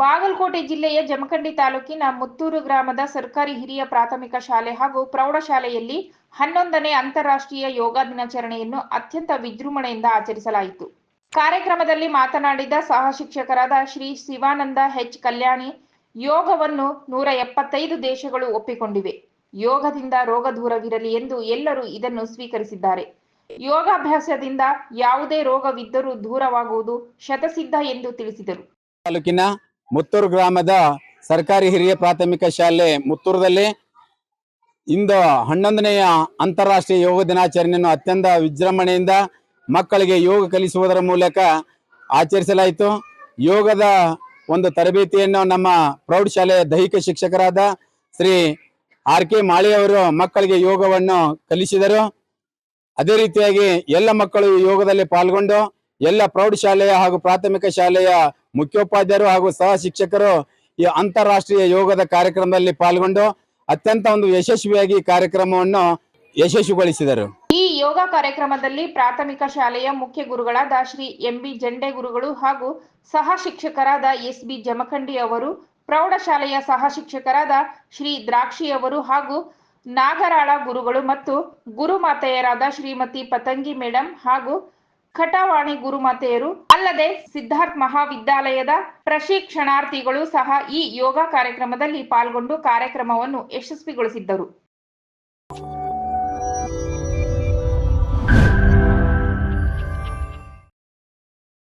ಬಾಗಲಕೋಟೆ ಜಿಲ್ಲೆಯ ಜಮಖಂಡಿ ತಾಲೂಕಿನ ಮುತ್ತೂರು ಗ್ರಾಮದ ಸರ್ಕಾರಿ ಹಿರಿಯ ಪ್ರಾಥಮಿಕ ಶಾಲೆ ಹಾಗೂ ಪ್ರೌಢಶಾಲೆಯಲ್ಲಿ ಹನ್ನೊಂದನೇ ಅಂತಾರಾಷ್ಟ್ರೀಯ ಯೋಗ ದಿನಾಚರಣೆಯನ್ನು ಅತ್ಯಂತ ವಿಜೃಂಭಣೆಯಿಂದ ಆಚರಿಸಲಾಯಿತು. ಕಾರ್ಯಕ್ರಮದಲ್ಲಿ ಮಾತನಾಡಿದ ಸಹ ಶಿಕ್ಷಕರಾದ ಶ್ರೀ ಶಿವಾನಂದ ಹೆಚ್ ಕಲ್ಯಾಣಿ, ಯೋಗವನ್ನು ನೂರ ಎಪ್ಪತ್ತೈದು ದೇಶಗಳು ಒಪ್ಪಿಕೊಂಡಿವೆ. ಯೋಗದಿಂದ ರೋಗ ದೂರವಿರಲಿ ಎಂದು ಎಲ್ಲರೂ ಇದನ್ನು ಸ್ವೀಕರಿಸಿದ್ದಾರೆ. ಯೋಗಾಭ್ಯಾಸದಿಂದ ಯಾವುದೇ ರೋಗವಿದ್ದರೂ ದೂರವಾಗುವುದು ಶತಸಿದ್ಧ ಎಂದು ತಿಳಿಸಿದರು. ತಾಲೂಕಿನ ಮುತ್ತೂರು ಗ್ರಾಮದ ಸರ್ಕಾರಿ ಹಿರಿಯ ಪ್ರಾಥಮಿಕ ಶಾಲೆ ಮುತ್ತೂರದಲ್ಲಿ ಇಂದು ಹನ್ನೊಂದನೆಯ ಅಂತಾರಾಷ್ಟ್ರೀಯ ಯೋಗ ದಿನಾಚರಣೆಯನ್ನು ಅತ್ಯಂತ ವಿಜೃಂಭಣೆಯಿಂದ ಮಕ್ಕಳಿಗೆ ಯೋಗ ಕಲಿಸುವುದರ ಮೂಲಕ ಆಚರಿಸಲಾಯಿತು. ಯೋಗದ ಒಂದು ತರಬೇತಿಯನ್ನು ನಮ್ಮ ಪ್ರೌಢಶಾಲೆಯ ದೈಹಿಕ ಶಿಕ್ಷಕರಾದ ಶ್ರೀ ಆರ್ ಕೆ ಮಾಳಿಯವರು ಮಕ್ಕಳಿಗೆ ಯೋಗವನ್ನು ಕಲಿಸಿದರು. ಅದೇ ರೀತಿಯಾಗಿ ಎಲ್ಲ ಮಕ್ಕಳು ಯೋಗದಲ್ಲಿ ಪಾಲ್ಗೊಂಡು ಎಲ್ಲ ಪ್ರೌಢಶಾಲೆಯ ಹಾಗೂ ಪ್ರಾಥಮಿಕ ಶಾಲೆಯ ಮುಖ್ಯೋಪಾಧ್ಯಾಯರು ಹಾಗೂ ಸಹ ಶಿಕ್ಷಕರು ಈ ಅಂತಾರಾಷ್ಟ್ರೀಯ ಯೋಗದ ಕಾರ್ಯಕ್ರಮದಲ್ಲಿ ಪಾಲ್ಗೊಂಡು ಅತ್ಯಂತ ಒಂದು ಯಶಸ್ವಿಯಾಗಿ ಕಾರ್ಯಕ್ರಮವನ್ನು ಯಶಸ್ವಿಗೊಳಿಸಿದರು. ಈ ಯೋಗ ಕಾರ್ಯಕ್ರಮದಲ್ಲಿ ಪ್ರಾಥಮಿಕ ಶಾಲೆಯ ಮುಖ್ಯ ಗುರುಗಳಾದ ಶ್ರೀ ಎಂ ಬಿ ಜಂಡೆ ಗುರುಗಳು ಹಾಗೂ ಸಹ ಶಿಕ್ಷಕರಾದ ಎಸ್ ಬಿ ಜಮಖಂಡಿ ಅವರು, ಪ್ರೌಢಶಾಲೆಯ ಸಹ ಶಿಕ್ಷಕರಾದ ಶ್ರೀ ದ್ರಾಕ್ಷಿ ಅವರು ಹಾಗೂ ನಾಗರಾಳ ಗುರುಗಳು ಮತ್ತು ಗುರುಮಾತೆಯರಾದ ಶ್ರೀಮತಿ ಪತಂಗಿ ಮೇಡಂ ಹಾಗೂ ಖಟಾವಾಣಿ ಗುರುಮಾತೆಯರು ಅಲ್ಲದೆ ಸಿದ್ಧಾರ್ಥ್ ಮಹಾವಿದ್ಯಾಲಯದ ಪ್ರಶಿಕ್ಷಣಾರ್ಥಿಗಳು ಸಹ ಈ ಯೋಗ ಕಾರ್ಯಕ್ರಮದಲ್ಲಿ ಪಾಲ್ಗೊಂಡು ಕಾರ್ಯಕ್ರಮವನ್ನು ಯಶಸ್ವಿಗೊಳಿಸಿದ್ದರು.